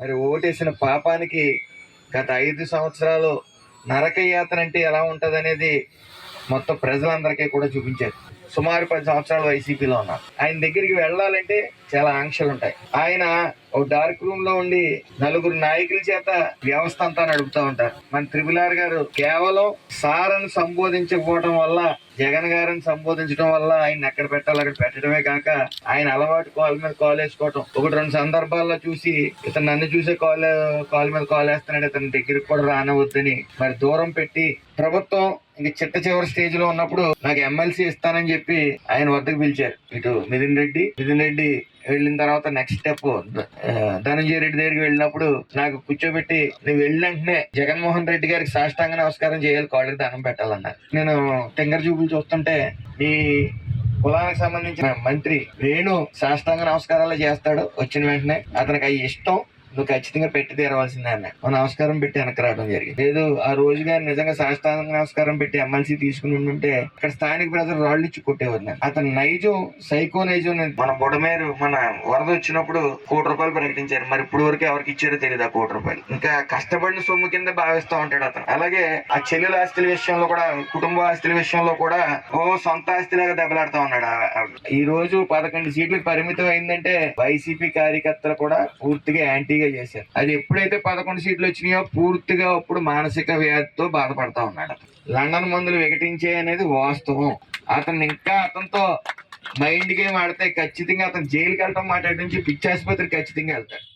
మరి ఓటేసిన పాపానికి గత ఐదు సంవత్సరాలు నరక అంటే ఎలా ఉంటదనేది మొత్తం ప్రజలందరికీ కూడా చూపించారు. సుమారు పది సంవత్సరాలు వైసీపీలో ఉన్నారు ఆయన దగ్గరికి వెళ్ళాలంటే చాలా ఆంక్షలు ఉంటాయి. ఆయన ఒక డార్క్ రూమ్లో ఉండి నలుగురు నాయకుల చేత వ్యవస్థ అంతా నడుపుతూ ఉంటారు. మన త్రిపులార్ గారు కేవలం సారని సంబోధించకపోవడం వల్ల జగన్ గారిని సంబోధించడం వల్ల ఆయన ఎక్కడ పెట్టాలి అక్కడ పెట్టడమే కాక ఆయన అలవాటు కాల్ మీద కాల్ వేసుకోవటం. ఒకటి రెండు సందర్భాల్లో చూసి ఇతను నన్ను చూసే కాల్ కాల్ మీద కాల్ వేస్తున్నాడు ఇతని దగ్గరికి కూడా రానవద్దని మరి దూరం పెట్టి ప్రభుత్వం ఇంక చిట్ట చివరి స్టేజ్లో ఉన్నప్పుడు నాకు ఎమ్మెల్సీ ఇస్తానని చెప్పి చెప్పి ఆయన వద్దకు పిలిచారు. ఇటు మిథున్ రెడ్డి. మిథున్ రెడ్డి వెళ్ళిన తర్వాత నెక్స్ట్ స్టెప్ ధనంజయ రెడ్డి దగ్గరికి వెళ్ళినప్పుడు నాకు కూర్చోబెట్టి నువ్వు వెళ్ళిన వెంటనే జగన్మోహన్ రెడ్డి గారికి సాష్టాంగ నమస్కారం చేయాలి కాళ్ళకి దానం పెట్టాలన్నారు నేను టెంగర్ చూపులు చూస్తుంటే ఈ కులానికి సంబంధించిన మంత్రి వేణు సాష్టాంగ నమస్కారాలు చేస్తాడు వచ్చిన వెంటనే. అతనికి అవి ఇష్టం. నువ్వు ఖచ్చితంగా పెట్టి తీరవలసిందే అన్న. ఓ నమస్కారం పెట్టి వెనక్కి రావడం జరిగింది. లేదు ఆ రోజు గారు నిజంగా సాష్టాంగ నమస్కారం పెట్టి ఎమ్మెల్సీ తీసుకుని ఉంటే ఇక్కడ స్థానిక ప్రజలు రాళ్ళు ఇచ్చి కొట్టేవారు అతను నైజం సైకో నైజం మన బుడమేరు మన వరద వచ్చినప్పుడు కోటి రూపాయలు ప్రకటించారు. మరి ఇప్పుడు వరకు ఎవరికి ఇచ్చారో తెలియదు ఆ కోటి రూపాయలు. ఇంకా కష్టపడిన సొమ్ము కింద భావిస్తూ ఉంటాడు అతను. అలాగే ఆ చెల్లెల ఆస్తుల విషయంలో కూడా కుటుంబ ఆస్తుల విషయంలో కూడా ఓ సొంత ఆస్తిలాగా దెబ్బలాడుతూ ఉన్నాడు ఈ రోజు పదకొండు సీట్లకు పరిమితం అయిందంటే వైసీపీ కార్యకర్తలు కూడా పూర్తిగా యాంటీ ఖాళీగా చేశారు. అది ఎప్పుడైతే పదకొండు సీట్లు వచ్చినాయో పూర్తిగా అప్పుడు మానసిక వ్యాధితో బాధపడతా ఉన్నాడు లండన్ మందులు వికటించే అనేది వాస్తవం. అతను ఇంకా అతనితో మైండ్ గేమ్ ఆడితే ఖచ్చితంగా అతను జైలుకి వెళ్తాం మాట్లాడి నుంచి పిచ్చి ఆసుపత్రికి ఖచ్చితంగా వెళ్తాడు.